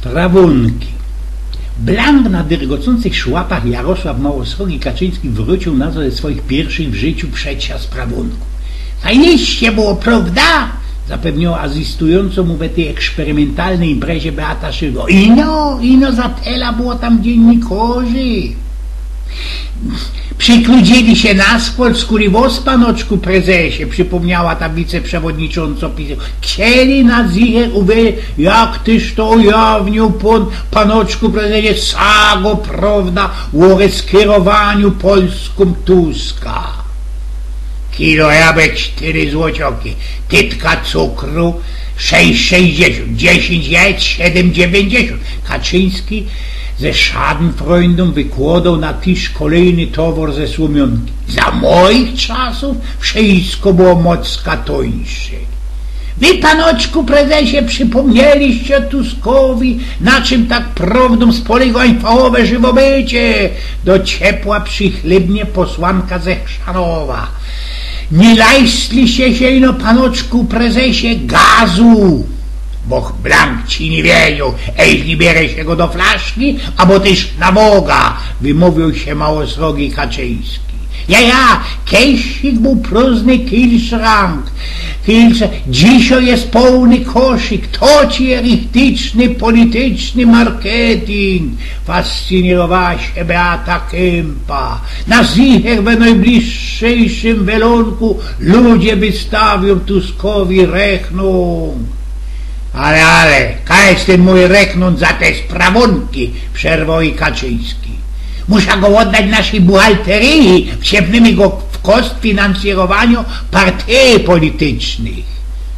Sprawunki. Blank na dyrgocących szłapach Jarosław Małosrogi Kaczyński wrócił na ze swoich pierwszych w życiu przecia sprawunków. Fajnieście było, prawda? Zapewniła asystującą mu we tej eksperymentalnej imprezie Beata Szydło. Ino, ino za tela było tam dziennikorzy. Przykludzili się nas w Polsku panoczku prezesie, przypomniała ta wiceprzewodnicząca PiS. Chcieli nas ich uwie, jak tyż to ujawnił pan, panoczku prezesie, sago prawda, o skierowaniu Polską Tuska. Kilo jabłek 4 złocioki, tytka cukru 6,60, 10 jajc 7,90. Kaczyński ze Schadenfreundem wykładał na tyż kolejny towar ze Słomionki. Za moich czasów wszystko było mocka tońsze. Wy, panoczku prezesie, przypomnieliście Tuskowi, na czym tak prawdą spoliło infałowe żywobycie. Do ciepła przychlebnie posłanka ze Chrzanowa. Nie lajstliście się, no panoczku prezesie, gazu. Boch blank ci nie wiedział, ej bierę się go do flaszki, albo też na Boga, wymówił się małosrogi Kaczyński. Ja, ja, kieliszek był próżny kilszrank. Kilsz, dzisiaj jest pełny koszyk, to ci erystyczny, polityczny marketing. Fascynowała się Beata Kępa. Na zicher we najbliższym welonku ludzie wystawią Tuskowi rechną. Ale, ale, jest ten mój reknąć za te sprawunki, przerwał i Kaczyński. Muszę go oddać naszej buchalterii, wciepnymi go w kost finansjerowaniu partii politycznych.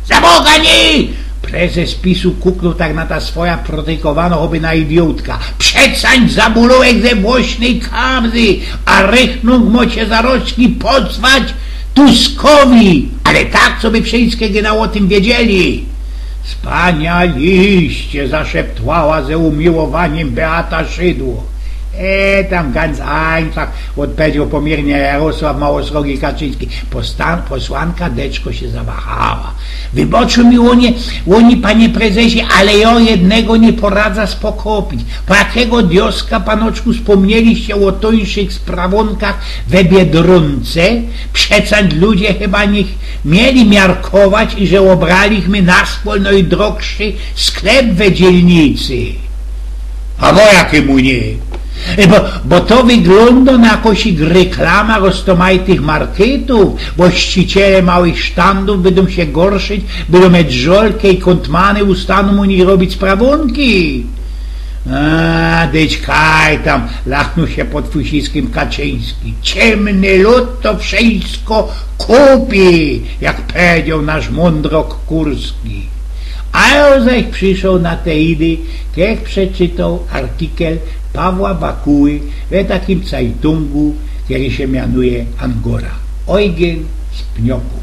Za Boga nie! Prezes PiSu kuknął tak na ta swoja protekowana oby na idiotka. Przestań zabulołek ze włośnej kamzy, a rechnąg mocie za roczki Tuskowi. Ale tak, co by wszystkie o tym wiedzieli. Wspanialiście, zaszeptłała ze umiłowaniem Beata Szydło. E, tam ganz einfach, odpowiedział pomiernie Jarosław Małosrogi Kaczyński. Postan, posłanka Deczko się zawahała. Wyboczył mi łonie, łoni panie prezesie, ale ja jednego nie poradza spokopić. Po jakiego dioska, panoczku, wspomnieliście o tońszych sprawonkach we Biedronce? Przecież ludzie chyba nie mieli miarkować i że obraliśmy na i drogszy sklep we dzielnicy. A bo jakiemu nie? Bo, bo to wygląda na jakąś reklama roztomajtych marketów. Właściciele małych sztandów będą się gorszyć, będą mieć żolkę i kontmany ustaną u nich robić sprawunki. A, kaj tam, lachnął się pod Fusiskiem Kaczyński. Ciemny lud to wszystko kupi, jak powiedział nasz mądrok Kurski. A zaś przyszedł na te idy, jak przeczytał artykel Pawła Bakuły w takim Zeitungu, który się mianuje Angora. Eugen z Pnioków.